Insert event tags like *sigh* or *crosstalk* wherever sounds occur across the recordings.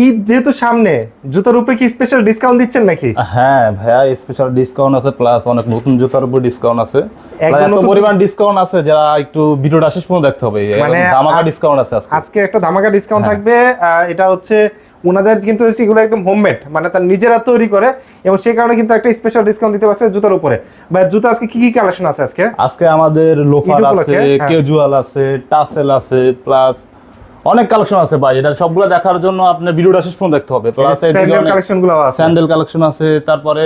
ঈদ যেহেতু সামনে জুতার উপরে কি স্পেশাল ডিসকাউন্ট দিচ্ছেন নাকি? হ্যাঁ ভাইয়া স্পেশাল ডিসকাউন্ট আছে প্লাস অনেক নতুন জুতার উপর ডিসকাউন্ট আছে। এত পরিমাণ ডিসকাউন্ট আছে যারা একটু ভিডিওটা শেষ পর্যন্ত দেখতে হবে। মানে মানে ধামাকা ডিসকাউন্ট আছে আজকে। আজকে একটা ধামাকা ডিসকাউন্ট হ্যাঁ। থাকবে এটা হচ্ছে ওনাদের কিন্তু এগুলো একদম হোমমেড মানে তার নিজেরা তৈরি করে এবং সেই কারণে কিন্তু একটা স্পেশাল ডিসকাউন্ট দিতে পারছে জুতার উপরে। বা জুতা আজকে কি কি কালেকশন আছে আজকে? আজকে আমাদের লোফার আছে উপলক্ষে, হ্যাঁ। কেজুয়াল আছে টাসেল আছে প্লাস অনেক কালেকশন আছে ভাই এটা সবগুলো দেখার জন্য আপনার ভিডিওটা শেষ পর্যন্ত দেখতে হবে। প্লাস স্যান্ডেল কালেকশনগুলো আছে। স্যান্ডেল কালেকশন আছে তারপরে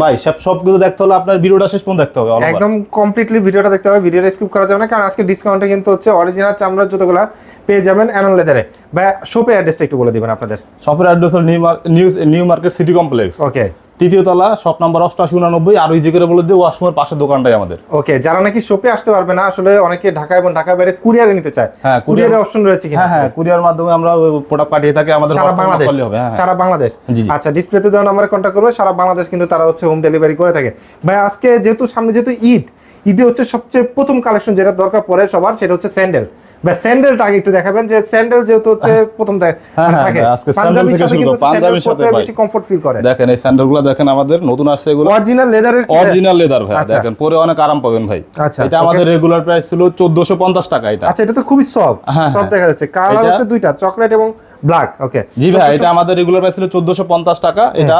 ভাই সব সবগুলো দেখতে হলে আপনার ভিডিওটা শেষ পর্যন্ত দেখতে হবে একদম কমপ্লিটলি ভিডিওটা দেখতে হবে ভিডিওটা স্কিপ করা যাবে না কারণ আজকে ডিসকাউন্টে কিন্তু হচ্ছে অরিজিনাল চামড়ার জুতোগুলো পেয়ে যাবেন অ্যানন লেদারে ভাই শপের অ্যাড্রেসটা একটু বলে দিবেন আপনাদের। শপের অ্যাড্রেস হল New New New Market City Complex okay তৃতীয় তলা শপ নাম্বার অষ্টআশি উনানব্বই আর ইজি করে বলে দিয়ে ওয়াশরুমের পাশের দোকানটাই আমাদের। ওকে যারা নাকি শপে আসতে পারবে না আসলে অনেকে ঢাকা এবং ঢাকা বাইরে কুরিয়ারে নিতে চায়। হ্যাঁ, কুরিয়ারের অপশন রয়েছে কিনা? হ্যাঁ হ্যাঁ কুরিয়ার মাধ্যমে আমরা প্রোডাক্ট পাঠিয়ে থাকি আমাদের সারা বাংলাদেশ হবে হ্যাঁ হ্যাঁ। সারা বাংলাদেশ। আচ্ছা ডিসপ্লেতে দেওয়া নাম্বারে কন্ট্যাক্ট করবে সারা বাংলাদেশ কিন্তু তারা হচ্ছে হোম ডেলিভারি করে থাকে। ভাই আজকে যেহেতু সামনে যেহেতু ঈদ ঈদে হচ্ছে সবচেয়ে প্রথম কালেকশন যেটা দরকার পড়ে সবার সেটা হচ্ছে স্যান্ডেল বা স্যান্ডেলটা আগে একটু দেখাবেন যে স্যান্ডেল যেহেতু হচ্ছে প্রথম দে- হ্যাঁ, হ্যাঁ, থাকে। আজকে পাঞ্জাবির থেকে শুরু পাঞ্জাবির সাথে বেশি কমফোর্ট ফিল করে। দেখেন এই স্যান্ডেলগুলো দেখেন আমাদের নতুন আসছে এগুলো। অরিজিনাল লেদারের অরিজিনাল লেদার ভাই আচ্ছা। দেখেন পরে অনেক আরাম পাবেন ভাই। আচ্ছা, এটা আমাদের রেগুলার প্রাইস ছিল চোদ্দশো পঞ্চাশ টাকা এটা। আচ্ছা এটা তো খুবই সফট হ্যাঁ, সফট হ্যাঁ। দেখা যাচ্ছে। কালার হচ্ছে দুইটা চকলেট এবং ব্ল্যাক ওকে জি ভাই এটা আমাদের রেগুলার প্রাইস ছিল চোদ্দশো পঞ্চাশ টাকা। এটা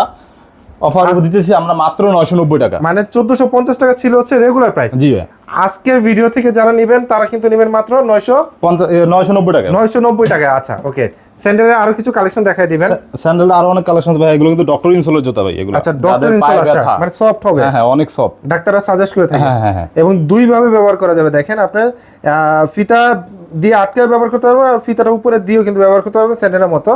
অফার দিতেছি আমরা মাত্র নয়শো নব্বই টাকা। মানে চোদ্দশো পঞ্চাশ টাকা ছিল হচ্ছে রেগুলার প্রাইস জি আজকের ভিডিও থেকে যারা নেবেন তারা কিন্তু নেবেন মাত্র নয়শো পঞ্চাশ নয়শো নব্বই টাকা। নয়শো নব্বই টাকা আচ্ছা ওকে স্যান্ডেলের আরও কিছু কালেকশন দেখাই দিবেন। স্যান্ডেল আরও অনেক কালেকশন ভাই এগুলো কিন্তু ডক্টর ইনসোলের জুতা ভাই এগুলো। আচ্ছা ডক্টর ইনসোল আচ্ছা মানে সফট হবে। হ্যাঁ হ্যাঁ অনেক সফট ডাক্তাররা সাজেস্ট করে থাকে। হ্যাঁ, হ্যাঁ, হ্যাঁ। এবং দুই ভাবে ব্যবহার করা যাবে। দেখেন আপনার ফিতা দিয়ে আটকে ব্যবহার করতে পারবেন আর ফিতাটা উপরে দিয়েও কিন্তু ব্যবহার করতে পারবেন স্যান্ডেলের মতো।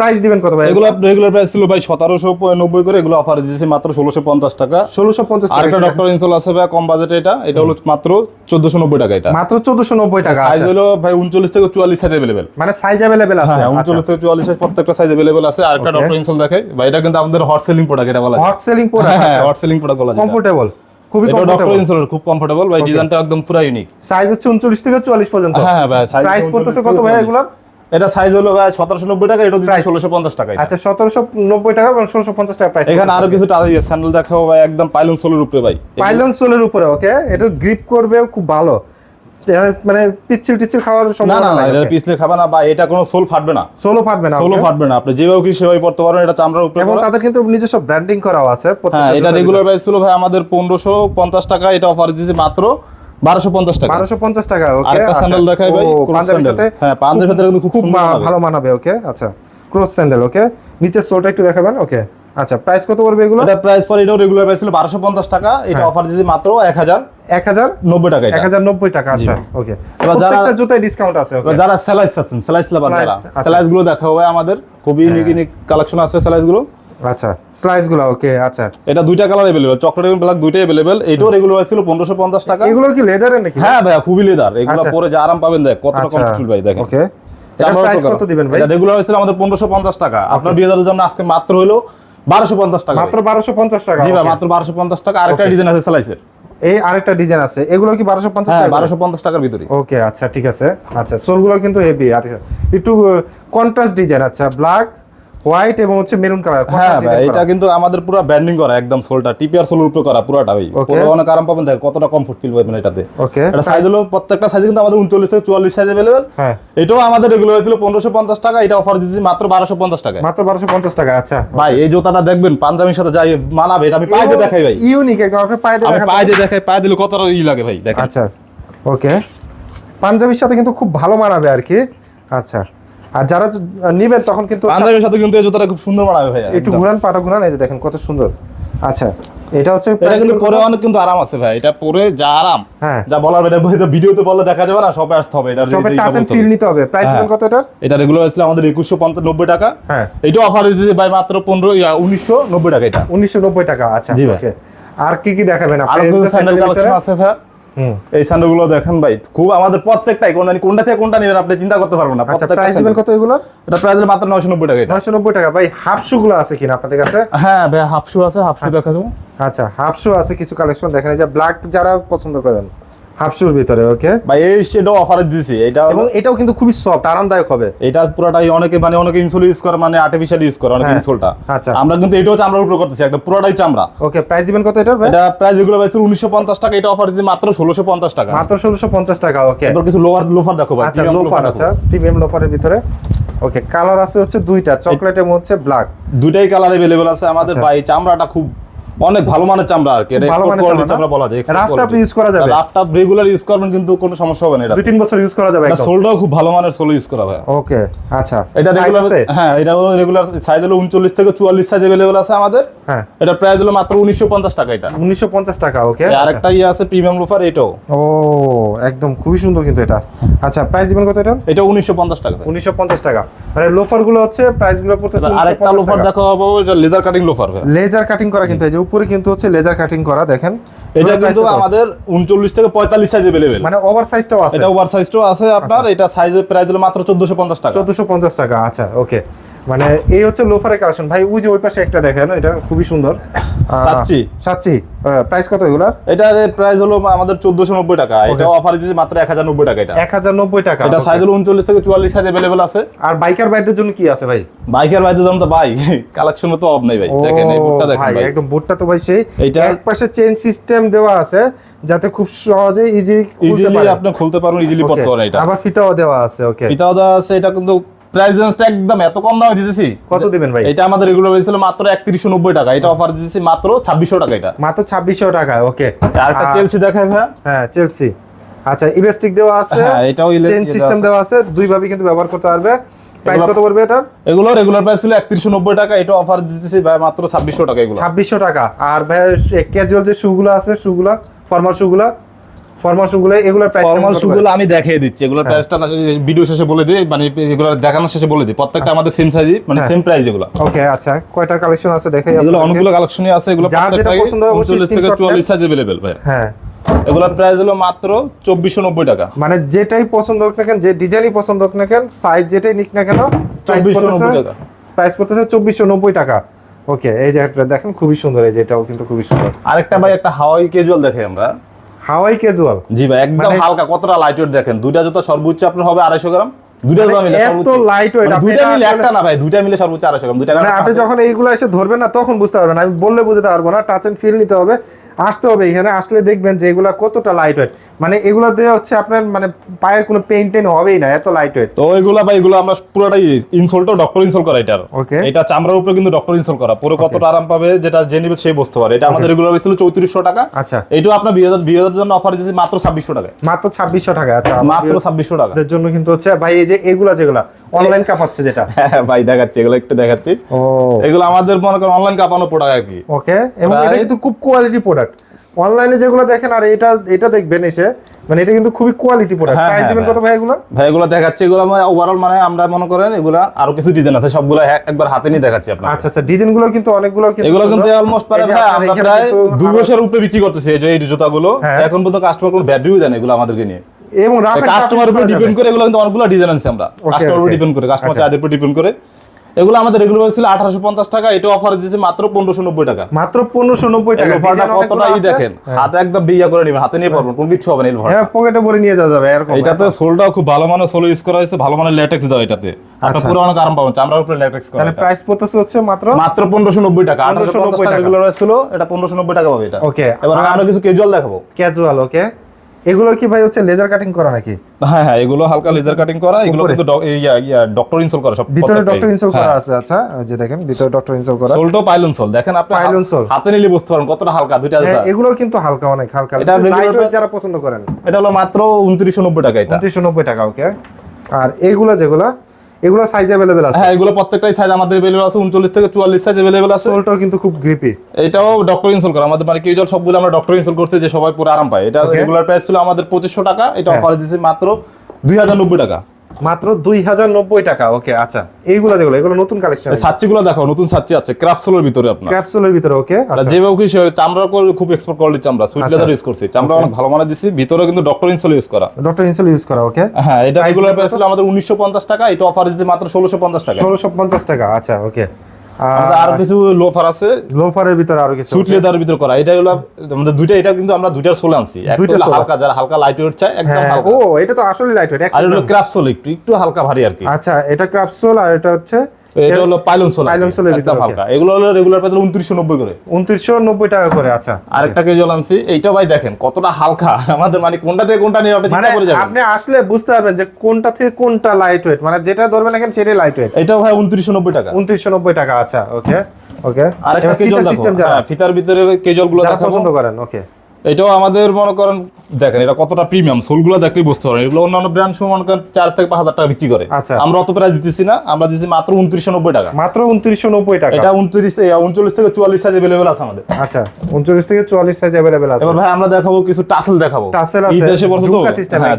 প্রাইস দিবেন কত ভাই? এগুলো রেগুলার প্রাইস ছিল ভাই সতেরোশো নব্বই করে এগুলো অফার দিতেছি মাত্র ষোলোশো পঞ্চাশ টাকা। ষোলোশো পঞ্চাশ আর একটা ডক্টর ইনসোল আছে ভাই কম বাজেটে এটা এটা হলো মাত্র চোদ্দশো নব্বই টাকা এটা। মাত্র চোদ্দশো নব্বই টাকা সাইজ আচ্ছা। হলো ভাই উনচল্লিশ থেকে চুয়াল্লিশ সাইজ অ্যাভেলেবেল মানে সাইজ অ্যাভেলেবেল আছে হ্যাঁ উনচল্লিশ থেকে চুয়াল্লিশ সাইজ প্রত্যেকটা সাইজ অ্যাভেলেবেল আছে। আর একটা ডক্টর ইনসোল দেখে ভাই এটা কিন্তু আমাদের হট সেলিং প্রোডাক্ট এটা বলা হট সেলিং হ্যাঁ প্রোডাক্ট হট সেলিং প্রোডাক্ট বলা যায় কমফোর্টেবল খুবই কমফোর্টেবল ইনসোলের খুব কমফোর্টেবল ভাই ডিজাইনটা একদম পুরো ইউনিক সাইজ হচ্ছে উনচল্লিশ থেকে চুয়াল্লিশ পর্যন্ত। হ্যাঁ হ্যাঁ ভাই সাইজ প্রাইস পড়তেছে কত ভাই এগুলোর? এটা সাইজ হলো ভাই সতেরোশো নব্বই টাকা এটা দিচ্ছে? ষোলোশো পঞ্চাশ টাকা আচ্ছা সতেরোশো নব্বই টাকা এবং ষোলোশো পঞ্চাশ টাকা প্রাইস এখানে আরও কিছু টাকা দিয়ে স্যান্ডেল দেখাও ভাই একদম পাইলন সোলের উপরে ভাই। পাইলন সোলের উপরে ওকে এটা গ্রিপ করবে খুব ভালো। মানে পিচ্ছিল টিচ্ছিল খাওয়ার সম্ভাবনা না না এটা? পিছলে খাবে না বা এটা কোনো সোল ফাটবে না। সোলো ফাটবে না সোলো ফাটবে না আপনি যেভাবে কি সেভাবে পড়তে পারবেন এটা চামড়ার উপরে এবং তাদের কিন্তু নিজস্ব ব্র্যান্ডিং করাও আছে হ্যাঁ এটা রেগুলার প্রাইস ছিল ভাই আমাদের পনেরোশো পঞ্চাশ টাকা এটা অফার দিয়েছি মাত্র। টাকা। টাকা ওকে আরেকটা স্যান্ডেল দেখাই ভাই, পাঞ্জাবির সাথে হ্যাঁ, পাঞ্জাবির সাথে কিন্তু খুব খুব সুন্দর মা- মানাবে। ভালো মানাবে ওকে আচ্ছা। ক্রস স্যান্ডেল ওকে নিচের সোলটা একটু দেখাবেন ওকে আচ্ছা প্রাইস কত পড়বে এগুলো? এটা প্রাইস পর এটাও রেগুলার প্রাইস ছিল বারোশো পঞ্চাশ টাকা। এটা অফার দিয়েছি মাত্র এক হাজার এক হাজার নব্বই টাকা। এক এটা হাজার নব্বই টাকা আচ্ছা ওকে যারা- প্রত্যেকটা জুতায় ডিসকাউন্ট আছে ওকে যারা স্যালাইস আছেন স্যালাইস লাভার যারা আচ্ছা। গুলো দেখা হবে আমাদের। খুবই ইউনিক ইউনিক কালেকশন আছে স্যালাইসগুলো। আচ্ছা ওকে আচ্ছা। এটা দুইটা কালার এভেলেবেল চকলেট এবং ব্ল্যাক দুইটাই এভেলেবেল এটাও রেগুলার ছিল পনেরোশো পঞ্চাশ টাকা। এগুলো কি লেদারের নাকি? হ্যাঁ ভাইয়া খুবই লেদার এগুলো আচ্ছা। পরে যে আরাম পাবেন দেখ কতটা আচ্ছা। কমফোর্টেবল ভাই দেখেন। ওকে কত দিবেন ভাই? এটা রেগুলার আমাদের পনেরোশো পঞ্চাশ টাকা। আপনার দুই হাজারের জন্য আজকে মাত্র হলো বারোশো পঞ্চাশ টাকা। মাত্র বারোশো পঞ্চাশ টাকা জি ভাই মাত্র বারোশো পঞ্চাশ টাকা। আরেকটা ডিজাইন আছে স্যালাইসের এই আরেকটা ডিজাইন আছে। এগুলো কি বারোশো পঞ্চাশ হ্যাঁ টাকা বারোশো পঞ্চাশ টাকার ভিতরে ওকে আচ্ছা ঠিক আছে। আচ্ছা সোলগুলো কিন্তু হেভি আচ্ছা। একটু কন্ট্রাস্ট ডিজাইন আচ্ছা ব্ল্যাক হোয়াইট এবং হচ্ছে মেরুন কালার হ্যাঁ ভাই এটা কিন্তু আমাদের পুরো ব্যান্ডিং করা একদম সোলটা। টিপিআর সোলের উপরে করা পুরোটা ভাই. পরে অনেক আরাম পাবেন দেখ কতটা কমফোর্ট ফিল পাবেন এটাতে। ওকে এটা সাইজ হলো প্রত্যেকটা সাইজ কিন্তু আমাদের উনচল্লিশ থেকে চুয়াল্লিশ সাইজ অ্যাভেলেবেল হ্যাঁ। এটাও আমাদের রেগুলার হয়েছিল পনেরোশো পঞ্চাশ টাকা এটা অফার দিচ্ছি মাত্র বারোশো পঞ্চাশ টাকা মাত্র বারোশো পঞ্চাশ টাকা আচ্ছা। ভাই এই জুতাটা দেখবেন পাঞ্জাবির সাথে যাই মানাবে এটা আমি পায়ে দিয়ে দেখাই ভাই। ইউনিক একদম আপনি পায়ে দিয়ে আমি পায়ে দিয়ে দেখাই পায়ে দিলে কতটা ই লাগে ভাই দেখেন। আচ্ছা ওকে পাঞ্জাবির সাথে কিন্তু খুব ভালো মানাবে আর কি। আচ্ছা। আর যারা নিবেন তখন কিন্তু পাঞ্জাবির সাথে কিন্তু এই জুতাটা খুব সুন্দর মানাবে ভাই একটু ঘুরান পাটা ঘুরান এই যে দেখেন কত সুন্দর। আচ্ছা এটা হচ্ছে এটা কিন্তু পরে অনেক কিন্তু আরাম আছে ভাই এটা পরে যা আরাম। হ্যাঁ। যা বলার এটা হয়তো ভিডিওতে বললে দেখা যাবে না সবে আসতে হবে এটা সবে টাচ এন্ড ফিল নিতে হবে। প্রাইস হ্যাঁ। কত এটার? এটা রেগুলার ছিল আমাদের একুশশো নব্বই টাকা। হ্যাঁ। এটা অফার দিতেছে ভাই মাত্র পনেরো উনিশশো নব্বই টাকা এটা। উনিশশো নব্বই টাকা আচ্ছা জি ভাই। ওকে আর কি কি দেখাবেন? আর আপনি স্যান্ডেল কালেকশন আছে ভাই। এই স্যান্ডেলগুলো দেখেন ভাই খুব আমাদের প্রত্যেকটাই কোনটা কোনটা থেকে কোনটা নেবেন আপনি চিন্তা করতে পারবেন না আচ্ছা প্রাইস দিবেন কত এগুলো এটা প্রাইস মাত্র নয়শো নব্বই টাকা এটা। নয়শো নব্বই টাকা। ভাই হাফ শু গুলো আছে কিনা আপনাদের কাছে? হ্যাঁ ভাই হাফ শু আছে হাফ শু দেখাবো। আচ্ছা হাফ শু আছে কিছু কালেকশন দেখেন এই যে ব্ল্যাক যারা পছন্দ করেন হাফ শুর ভিতরে ওকে ভাই এই সেটাও অফারে দিছি এটা এবং এটাও কিন্তু খুবই সফট আরামদায়ক হবে এটা পুরোটাই অনেকে মানে অনেকে ইনসোল ইউজ করে মানে আর্টিফিশিয়াল ইউজ করে অনেক হ্যাঁ, ইনসোলটা আচ্ছা। আমরা কিন্তু এটাও চামড়ার উপরে করতেছি একদম পুরোটাই চামড়া ওকে প্রাইস দিবেন কত এটার ভাই এটা প্রাইস যেগুলো পাইছে উনিশশো পঞ্চাশ টাকা এটা অফার দিচ্ছি মাত্র ষোলোশো পঞ্চাশ টাকা মাত্র ষোলোশো পঞ্চাশ টাকা ওকে এবার কিছু লোফার লোফার দেখো ভাই আচ্ছা premium লোফার দেখো। আচ্ছা প্রিমিয়াম লোফারের ভিতরে ওকে কালার আছে হচ্ছে দুইটা চকলেট এবং হচ্ছে ব্ল্যাক দুইটাই কালার अवेलेबल আছে আমাদের আচ্ছা। ভাই চামড়াটা খুব অনেক ভালো মানের চামড়া আর কি এটা ভালো export মানের quality চামড়া না? চামড়া বলা যায় Rough tough use করা যাবে? রাফ টাপ রেগুলার ইউজ করবেন কিন্তু কোনো সমস্যা হবে না এটা দুই তিন বছর ইউজ করা যাবে একদম সোলটাও খুব ভালো মানের সোল ইউজ করা হয় ওকে আচ্ছা এটা Size রেগুলার আছে? হ্যাঁ এটা হলো রেগুলার সাইজ হলো উনচল্লিশ থেকে চুয়াল্লিশ সাইজ अवेलेबल আছে আমাদের হ্যাঁ এটা প্রাইস হলো মাত্র উনিশশো পঞ্চাশ টাকা এটা উনিশশো পঞ্চাশ টাকা ওকে আর একটা ইয়ে আছে প্রিমিয়াম লোফার এটাও ও একদম খুবই সুন্দর কিন্তু এটা আচ্ছা প্রাইস দিবেন কত এটা এটা উনিশশো পঞ্চাশ টাকা ভাই। উনিশশো পঞ্চাশ টাকা মানে লোফার গুলো হচ্ছে প্রাইস গুলো পড়তেছে এবার আরেকটা লোফার দেখা পাবো এটা laser cutting loafer laser cutting করা কিন্তু এই যে উপরে কিন্তু হচ্ছে লেজার কাটিং করা দেখেন এটা এটার price কিন্তু কত? আমাদের উনচল্লিশ থেকে পঁয়তাল্লিশ সাইজ अवेलेबल মানে ওভার সাইজটাও আছে এটা ওভার সাইজটাও আছে আপনার এটা সাইজের প্রাইস হলো মাত্র চোদ্দশো পঞ্চাশ টাকা চোদ্দশো পঞ্চাশ টাকা আচ্ছা ওকে মানে এই হচ্ছে লোফারের কালেকশন ভাই ওই যে ওই পাশে একটা দেখেন এটা খুবই সুন্দর আহ, সাচ্চি। সাচ্চি প্রাইস কত এগুলার এটার প্রাইস হলো আমাদের চোদ্দশো নব্বই টাকা এটা অফার দিয়েছে মাত্র এক হাজার নব্বই টাকা এটা এক হাজার নব্বই টাকা এটা okay। সাইজ হলো উনচল্লিশ থেকে চুয়াল্লিশ সাইজ अवेलेबल আছে আর বাইকার বাইকদের জন্য কি আছে ভাই বাইকের বাইরে যেমন তো ভাই কালেকশন তো অফ নেই ভাই দেখেন এই বুটটা দেখেন ভাই ভাই একদম বুটটা তো ভাই সেই এইটা- এক পাশে চেন সিস্টেম দেওয়া আছে যাতে খুব সহজে ইজি ইজিলি আপনি খুলতে পারবেন ইজিলি পড়তে পারেন এটা আবার ফিতাও দেওয়া আছে ওকে এটাও দেওয়া আছে এটা কিন্তু প্রাইস রেঞ্জটা একদম এত কম দামে দিতেছি। কত দিবেন ভাই? এটা আমাদের রেগুলার মাত্র একত্রিশশো নব্বই টাকা। এটা অফার দিতেছি মাত্র ছাব্বিশশো টাকা এটা। মাত্র ছাব্বিশশো টাকা ওকে। চেলসি দেখায় ভাই। হ্যাঁ চেলসি আচ্ছা দেওয়া আছে হ্যাঁ, এটাও চেন সিস্টেম দেওয়া আছে। দুই ভাবে কিন্তু ব্যবহার করতে পারবে। প্রাইস কত পড়বে এটা? এগুলো রেগুলার প্রাইস ছিল একত্রিশশো নব্বই টাকা এটা অফার দিতেছি ভাই মাত্র ছাব্বিশশো টাকা এগুলো। ছাব্বিশশো টাকা। আর ভাই ক্যাজুয়াল যে শুগুলো আছে শুগুলা ফর্মাল শুগুলা ফর্মাল শুগুলো এগুলোর প্রাইস ফর্মাল শুগুলো আমি দেখিয়ে দিচ্ছি এগুলোর হ্যাঁ। প্রাইসটা ভিডিও শেষে বলে দিই মানে এগুলো দেখানোর শেষে বলে দিই প্রত্যেকটা আমাদের সেম সাইজই মানে হ্যাঁ। সেম প্রাইস এগুলো ওকে আচ্ছা কয়টা কালেকশন আছে দেখাই এগুলো আপনাদেরকে। অনেকগুলো কালেকশনই আছে এগুলো যার যেটা প্রত্যেকটাই পছন্দ হয় অবশ্যই 39 থেকে screenshot চুয়াল্লিশ সাইজ अवेलेबल ভাই হ্যাঁ এগুলোর প্রাইস হলো মাত্র চব্বিশশো নব্বই টাকা মানে যেটাই পছন্দ হোক না কেন যে ডিজাইনই পছন্দ হোক না কেন সাইজ যেটাই নিক না কেন প্রাইস 2490 টাকা। প্রাইস পড়তেছে চব্বিশশো নব্বই টাকা ওকে এই যে একটা দেখেন খুবই সুন্দর এই যে এটাও কিন্তু খুবই সুন্দর আরেকটা ভাই একটা হাওয়াই ক্যাজুয়াল দেখে আমরা হাওয়াই ক্যাজুয়াল জি ভাই একদম মানে- হালকা কতটা লাইট ওয়েট দেখেন? দুইটা জুতা সর্বোচ্চ আপনার হবে আড়াইশো গ্রাম দুইটা মানে জুতা মিলে এত লাইট মানে আপনি দুইটা মিলে একটা না ভাই দুইটা মিলে সর্বোচ্চ আড়াইশো গ্রাম দুইটা মানে আপনি যখন এইগুলো এসে ধরবেন না তখন বুঝতে পারবেন আমি বললে বুঝতে পারব না টাচ এন্ড ফিল নিতে হবে। আসতে হবে এখানে আসলে দেখবেন যে এগুলা কতটা লাইট ওয়েট মানে এগুলা দিয়ে হচ্ছে আপনার মানে পায়ের কোনো পেইন টেন হবেই না এত লাইট ওয়েট তো এগুলা ভাই এগুলো আমরা পুরোটাই ইনসোলটা ডক্টর ইনসোল করা এটার। ওকে এটা চামড়ার উপরে কিন্তু ডক্টর ইনসোল করা। পুরো কতটা আরাম পাবে যেটা যে নিবে সেই বুঝতে পারে এটা আমাদের রেগুলার হয়েছিল চৌত্রিশশো টাকা। আচ্ছা। এইটাও আপনার বিয়ে হাজার বিয়ে হাজার জন্য অফার দিয়েছি মাত্র ছাব্বিশশো টাকা মাত্র ছাব্বিশশো টাকা আচ্ছা। মাত্র ছাব্বিশশো টাকা। এর জন্য কিন্তু হচ্ছে ভাই এই যে এগুলা যেগুলা অনলাইন কাপাচ্ছে যেটা। *laughs* হ্যাঁ ভাই দেখাচ্ছি এগুলো একটু দেখাচ্ছি। ও। এগুলো আমাদের মনে করেন অনলাইন কাপানো প্রোডাক্ট আর কি। ওকে এবং এটা কিন্তু খুব কোয়ালিটি প্রোডাক্ট অনলাইনে যেগুলো দেখেন আর এটা এটা দেখবেন এসে মানে এটা কিন্তু খুবই কোয়ালিটি প্রোডাক্ট হ্যাঁ, প্রাইস হ্যাঁ, দিবেন কত ভাই এগুলো? ভাই এগুলো দেখাচ্ছি এগুলো আমরা ওভারঅল মানে আমরা মনে করেন এগুলা আরও কিছু ডিজাইন আছে সবগুলো একবার হাতে নিয়ে দেখাচ্ছি আপনার আচ্ছা আচ্ছা ডিজাইনগুলো কিন্তু অনেকগুলো কিন্তু এগুলো কিন্তু অলমোস্ট পারে ভাই আমরা প্রায় কিন্তু দুই আরো- বছর উপরে বিক্রি করতেছি এই যে এই জুতাগুলো। হ্যাঁ। এখন পর্যন্ত কাস্টমার কোনো ব্যাটারিও দেন এগুলো আমাদেরকে নিয়ে। এবং কাস্টমার উপর ডিপেন্ড করে এগুলো কিন্তু অনেকগুলো ডিজাইন আছে আমরা। কাস্টমার উপর ডিপেন্ড করে কাস্টমার। চাহিদার উপর ডিপেন্ড করে। এগুলো আমাদের রেগুলার ছিল আঠারোশো পঞ্চাশ টাকা এটা অফার দিয়েছে মাত্র পনেরোশো নব্বই টাকা। মাত্র পনেরোশো নব্বই টাকা। অনেকগুলো কতটাই দেখেন হাতে একদম বিয়া করে নেবেন হাতে নিয়ে পারবেন কোনো কিছু হবে না হ্যাঁ পকেটে ভরে নিয়ে যাওয়া যাবে এরকম এটাতে সোলটাও খুব ভালো মানের সোল ইউজ করা হয়েছে ভালো মানের ল্যাটেক্স দাও এটাতে। আপনার আচ্ছা। পুরো অনেক আরাম পাবেন চামড়ার উপরে ল্যাটেক্স করা তাহলে। প্রাইস পড়তেছে হচ্ছে মাত্র? মাত্র পনেরোশো নব্বই টাকা আঠারোশো 1590 পঞ্চাশ টাকা। রেগুলার ছিল এটা পনেরোশো নব্বই টাকা পাবে এটা। Okay, এবার আর- আমরা কিছু ক্যাজুয়াল দেখাবো। ক্যাজুয়াল ওকে এগুলো কি ভাই হচ্ছে লেজার কাটিং করা নাকি? হ্যাঁ হ্যাঁ এগুলো হালকা লেজার কাটিং করা এগুলো কিন্তু ডক্টর ইনসোল করা সব ভিতরে ডক্টর ইনসল করা হ্যাঁ। আছে আচ্ছা যে দেখেন ভিতরে ডক্টর ইনসল করা। সোলটো পাইলন সোল দেখেন আপনি পাইলন সোল হাতে নিলে বুঝতে পারেন কতটা হালকা দুইটা হ্যাঁ এগুলো কিন্তু হালকা অনেক হালকা। এটা লাইটওয়েট যারা পছন্দ করেন। এটা হলো মাত্র উনত্রিশশো নব্বই টাকা এটা। উনত্রিশশো নব্বই টাকা ওকে আর এগুলা যেগুলা এগুলো সাইজ অ্যাভেলেবেল আছে হ্যাঁ এগুলো প্রত্যেকটাই সাইজ আমাদের अवेलेबल আছে উনচল্লিশ থেকে চুয়াল্লিশ সাইজ अवेलेबल আছে সোলটাও কিন্তু খুব গ্রিপি এটাও ডক্টর ইনসোল করা আমাদের মানে কেজল সবগুলো আমরা ডক্টর ইনসোল করতে যে সবাই পুরো আরাম পায় এটা Okay. রেগুলার প্রাইস ছিল আমাদের পঁচিশশো টাকা এটা হ্যাঁ। অফার দিয়েছে মাত্র দুই হাজার নব্বই টাকা মাত্র দুই হাজার নব্বই টাকা। ওকে আচ্ছা এইগুলো যেগুলো এগুলো নতুন কালেকশন সাচ্চিগুলো দেখো নতুন সাচ্চি আছে ক্রাফসোলের ভিতরে আপনার। ক্রাফসোলের ভিতরে ওকে যেভাবে খুশি হয়, চামড়া খুব এক্সপোর্ট কোয়ালিটি চামড়া সুইট আচ্ছা। লেদার ইউজ করছি চামড়া অনেক ভালো মানে দিছি ভিতরে কিন্তু ডক্টর ইনসোল ইউজ করা। ডক্টর ইনসোল ইউজ করা ওকে। হ্যাঁ এটা রেগুলার প্রাইস আমাদের উনিশশো পঞ্চাশ টাকা এটা অফার দিচ্ছে মাত্র ষোলোশো পঞ্চাশ টাকা। ষোলোশো পঞ্চাশ টাকা আচ্ছা ওকে। আরও কিছু লোফার আছে। লোফারের ভিতরে আরও কিছু সুট লেদারের ভিতরে করা। এটা হলো আমাদের দুইটা এটা কিন্তু আমরা দুইটার সোল আনছি। দুইটা হালকা যারা হালকা লাইট ওয়েট চায় একদম হ্যাঁ হালকা। ও এটা তো আসলে লাইট ওয়েট আর হলো ক্রাফট সোল একটু একটু হালকা ভারী আর কি। আচ্ছা এটা ক্রাফটসোল আর এটা হচ্ছে এটা হলো পাইলন সোল Pylon sole এর ভিতরে, হালকা এগুলো হলো রেগুলার পেতে উনত্রিশশো নব্বই করে। উনত্রিশশো নব্বই টাকা করে আচ্ছা। আরেকটা আনছি এইটা ভাই দেখেন কতটা হালকা। *laughs* আমাদের মানে কোনটা থেকে কোনটা নিয়ে আপনি মানে চিন্তা করে যাবেন। আপনি আসলে বুঝতে পারবেন যে কোনটা থেকে কোনটা লাইট ওয়েট মানে যেটা ধরবেন এখন সেটাই লাইট ওয়েট এটাও ভাই উনত্রিশশো নব্বই টাকা। উনত্রিশশো নব্বই টাকা আচ্ছা ওকে ওকে আরেকটা কেজল সিস্টেম দেখো। হ্যাঁ, ফিতার ভিতরে কেজলগুলো দেখাবো। পছন্দ করেন ওকে এটাও আমাদের মনে করেন দেখেন এটা কতটা প্রিমিয়াম সোলগুলো দেখলেই বুঝতে পারেন এগুলো অন্যান্য ব্র্যান্ড সময় মনে করেন চার থেকে পাঁচ হাজার টাকা বিক্রি করে। আচ্ছা। আমরা অত প্রাইস দিতেছি না আমরা দিচ্ছি মাত্র উনত্রিশশো নব্বই টাকা। মাত্র উনত্রিশশো নব্বই টাকা। এটা উনত্রিশ উনচল্লিশ থেকে চুয়াল্লিশ সাইজ অ্যাভেলেবেল আছে আমাদের। আচ্ছা উনচল্লিশ থেকে চুয়াল্লিশ সাইজ অ্যাভেলেবেল আছে। এবার ভাই আমরা দেখাবো কিছু টাসেল দেখাবো। টাসেল আছে, দেশে বলছো তো? ঝুমকা system হ্যাঁ।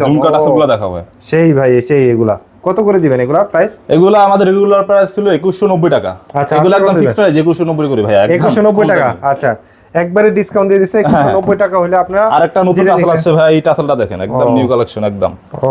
দেখাবো। সেই ভাই সেই এগুলা। কত করে দিবেন এগুলা প্রাইস এগুলো আমাদের রেগুলার প্রাইস ছিল একুশশো নব্বই টাকা। আচ্ছা, এগুলো একদম ফিক্সড প্রাইস একুশশো নব্বই করে ভাই একুশশো নব্বই টাকা আচ্ছা। একবারে ডিসকাউন্ট দিয়ে দিছে হ্যাঁ, হ্যাঁ। 190 টাকা হলে আপনারা আরেকটা নতুন টাসেল আছে ভাই এই টাসেলটা দেখেন একদম নিউ কালেকশন একদম। ও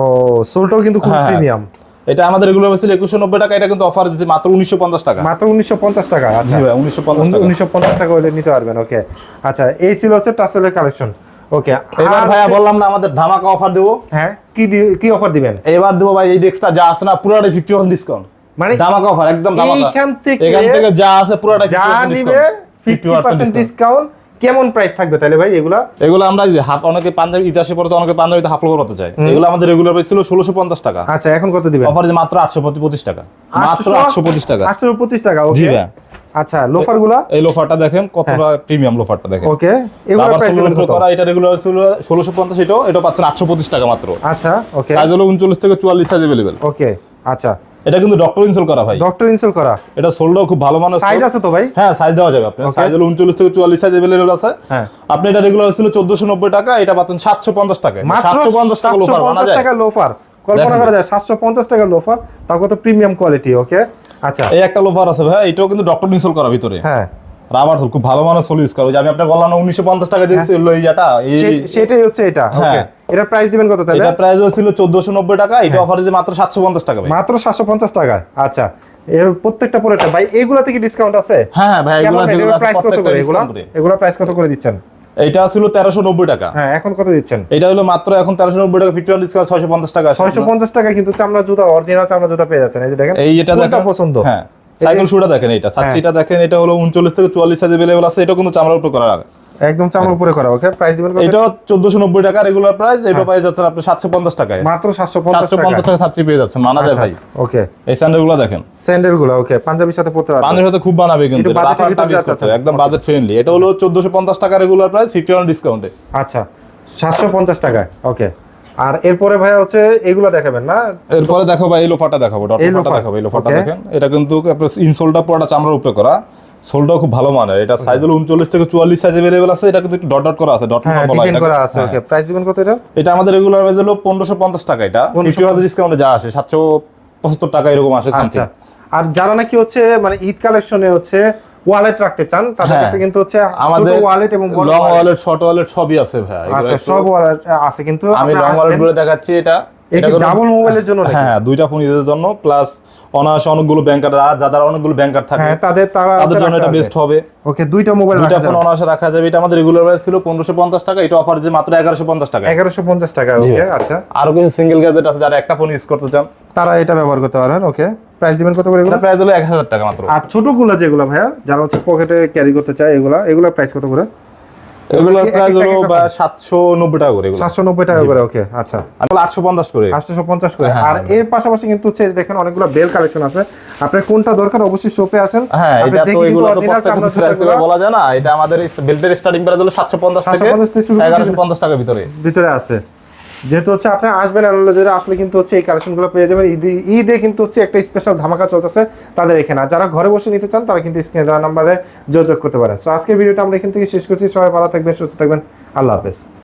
সোলটাও কিন্তু খুব হ্যাঁ। প্রিমিয়াম এটা আমাদের রেগুলার বেসিলে 190 টাকা এটা কিন্তু অফার দিছে মাত্র 1950 টাকা। মাত্র 1950 টাকা আচ্ছা। ভাই 1950 টাকা। 1950 টাকা হলে নিতে পারবেন ওকে। আচ্ছা এই ছিল হচ্ছে টাসেলের কালেকশন ওকে। এবার ভাই বললাম না আমাদের ধামাকা অফার দেব। হ্যাঁ কি কি অফার দিবেন? এবার দেব ভাই এই ডেক্সটা যা আছে না পুরোটাই 50% ডিসকাউন্ট মানে ধামাকা অফার একদম ধামাকা। এখান থেকে এখান থেকে যা আছে পুরোটা 50% ডিসকাউন্ট 50% ডিসকাউন্ট কেমন প্রাইস থাকবে তাহলে ভাই এগুলা? এগুলো আমরা হাফ অনেকে পাঞ্জাবি ইতিহাসে পড়তে অনেকে পাঞ্জাবিতে হাফ এগুলো আমাদের রেগুলার প্রাইস ছিল 1650 টাকা। আচ্ছা এখন কত দিবেন? মাত্র 825 টাকা। মাত্র 825 টাকা। 825 টাকা ওকে জি আচ্ছা এই লোফারটা দেখেন কতটা প্রিমিয়াম লোফারটা দেখেন। ওকে এগুলো প্রাইস কত? করা এটা রেগুলার ছিল 1650 এটা এটা পাচ্ছেন 825 টাকা মাত্র। আচ্ছা ওকে সাইজ হলো 39 থেকে 44 সাইজ अवेलेबल ওকে আচ্ছা। এটা কিন্তু ডক্টর ইনসল করা ভাই। ডক্টর ইনসোল করা? এটা সোলটাও খুব ভালো মানের সাইজ আছে তো ভাই? হ্যাঁ সাইজ দেওয়া যাবে আপনার। সাইজ হলো উনচল্লিশ থেকে চুয়াল্লিশ সাইজ अवेलेबल আছে। হ্যাঁ। আপনি এটা রেগুলার ছিল চোদ্দশো নব্বই টাকা এটা পাচ্ছেন সাতশো পঞ্চাশ টাকা মাত্র সাতশো পঞ্চাশ টাকা লোফার মানা পঞ্চাশ যায়। টাকা লোফার কল্পনা করা যায় সাতশো পঞ্চাশ টাকা লোফার তাও কত প্রিমিয়াম কোয়ালিটি ওকে আচ্ছা। এই একটা লোফার আছে ভাই এটাও কিন্তু ডক্টর ইনসল করা ভিতরে। হ্যাঁ। রাবার থুল খুব ভালো মানের সোল ইউজ করে। আমি বললাম উনিশশো পঞ্চাশ টাকা যে ছিল এই যেটা সেটাই হচ্ছে এটা। হ্যাঁ। এটার প্রাইস দিবেন কত তাহলে? এটা প্রাইস ছিল চোদ্দশো নব্বই টাকা এটা অফার দিতে মাত্র সাতশো পঞ্চাশ টাকা মাত্র সাতশো পঞ্চাশ টাকা আচ্ছা। এর প্রত্যেকটা ভাই এগুলা থেকে ডিসকাউন্ট আছে? হ্যাঁ ভাই এগুলো যেগুলো আছে প্রাইস কত করে এগুলা? discount এগুলা প্রাইস কত করে দিচ্ছেন? এইটা ছিল তেরোশো নব্বই টাকা। হ্যাঁ এখন কত দিচ্ছেন? এটা হলো মাত্র এখন তেরোশো নব্বই টাকা ফিফটি ডিসকাউন্ট ছয়শো পঞ্চাশ টাকা ছয়শো পঞ্চাশ টাকা কিন্তু চামড়া জুতা অরিজিনাল চামড়া জুতা পেয়ে যাচ্ছেন। এই যে দেখেন এই এটা পছন্দ? হ্যাঁ। সাইকেল শুটা দেখেন এটা সাচ্চিটা দেখেন এটা হলো উনচল্লিশ থেকে চুয়াল্লিশ সাইজ অ্যাভেলেবল আছে এটা কিন্তু চামড়ার উপর করা একদম চামড়ার উপরে করা ওকে প্রাইস দিবেন কত? এটা টাকা রেগুলার প্রাইস এটা পাই যাচ্ছেন আপনি সাতশো পঞ্চাশ টাকায়। মাত্র টাকা টাকা সাচ্চি পেয়ে যাচ্ছেন মানা যায় আচ্ছা, ভাই। ওকে এই স্যান্ডেলগুলো দেখেন ওকে পাঞ্জাবির সাথে পড়তে পাঞ্জাবের সাথে খুব বানাবে কিন্তু। একদম বাজেট ফ্রেন্ডলি এটা হলো চোদ্দশো পঞ্চাশ টাকা রেগুলার প্রাইস ফিফটি ওয়ান ডিসকাউন্টে আচ্ছা সাতশো পঞ্চাশ টাকায় ওকে আর এরপরে ভাই হচ্ছে এগুলো দেখাবেন না? এরপরে দেখো ভাই এই লোফারটা দেখাবো ডট লোফার, দেখাবো এই okay. দেখেন। এটা কিন্তু ইনসোলটা পুরোটা চামড়ার উপরে করা। সোলটাও খুব ভালো মানের। এটা সাইজ হলো উনচল্লিশ থেকে চুয়াল্লিশ সাইজ অ্যাভেলেবল আছে। এটা কিন্তু একটু ডট ডট করা আছে ডট হ্যাঁ ডিজাইন করা আছে ওকে প্রাইস দিবেন কত এটা? এটা আমাদের রেগুলার প্রাইস হলো পনেরোশো পঞ্চাশ টাকা এটা। 1550 ফিফটি পার্সেন্ট ডিসকাউন্টে যা আসে সাতশো পঁচাত্তর টাকা এরকম আসে সামথিং আচ্ছা আর যারা নাকি হচ্ছে মানে ঈদ কালেকশনে হচ্ছে ওয়ালেট রাখতে চান তাদের হ্যাঁ। কাছে কিন্তু হচ্ছে আমাদের ওয়ালেট এবং লং ওয়ালেট শর্ট ওয়ালেট সবই আছে ভাই। আচ্ছা সব ওয়ালেট আছে কিন্তু আমি লং ওয়ালেটগুলো দেখাচ্ছি এটা। এটা ডাবল মোবাইলের জন্য? হ্যাঁ দুইটা ফোন ইউজের জন্য প্লাস অনায়াসে অনেকগুলো ব্যাংকার যাদের অনেকগুলো ব্যাংকার থাকে হ্যাঁ তাদের তারা তাদের জন্য এটা বেস্ট হবে। ওকে দুইটা মোবাইল দুইটা ফোন অনায়াসে রাখা যাবে। এটা আমাদের রেগুলার প্রাইস ছিল পনেরোশো পঞ্চাশ টাকা এটা অফার যে মাত্র এগারোশো পঞ্চাশ টাকা এগারোশো পঞ্চাশ টাকা ওকে আচ্ছা। আরও কিছু সিঙ্গেল গ্যাজেট আছে যারা একটা ফোন ইউজ করতে চান। তারা এটা ব্যবহার করতে পারেন ওকে প্রাইস দিবেন কত করে এগুলো? প্রাইস হলো এক হাজার টাকা মাত্র। আর ছোটগুলো যেগুলো ভাইয়া যারা হচ্ছে পকেটে ক্যারি করতে চায় এগুলা এগুলা প্রাইস কত করে? এগুলোর প্রাইস হলো রকম? বা সাতশো নব্বই টাকা করে এগুলো। সাতশো নব্বই টাকা করে ওকে আচ্ছা। বলি আটশো পঞ্চাশ করে। আটশোশো পঞ্চাশ করে। হ্যাঁ, আর এর পাশাপাশি কিন্তু হচ্ছে দেখেন অনেকগুলো বেল কালেকশন আছে। আপনার কোনটা দরকার অবশ্যই শপে আসেন। হ্যাঁ এটা তো এগুলো তো প্রত্যেকটা বলা যায় না। এটা আমাদের বেল্টের স্টার্টিং প্রাইস হলো সাতশো পঞ্চাশ থেকে 750 থেকে শুরু করে এগারোশো পঞ্চাশ টাকার ভিতরে। ভিতরে আছে। যেহেতু হচ্ছে আপনি আসবেন আনন্দে আসলে কিন্তু হচ্ছে এই কালেকশনগুলো পেয়ে যাবেন। ঈদে ঈদে কিন্তু হচ্ছে একটা স্পেশাল ধামাকা চলতেছে তাদের এখানে। আর যারা ঘরে বসে নিতে চান, তারা কিন্তু স্ক্রিনে দেওয়া নাম্বারে যোগাযোগ করতে পারেন। সো আজকের ভিডিওটা আমরা এখান থেকে শেষ করছি। সবাই ভালো থাকবেন, সুস্থ থাকবেন। আল্লাহ হাফেজ।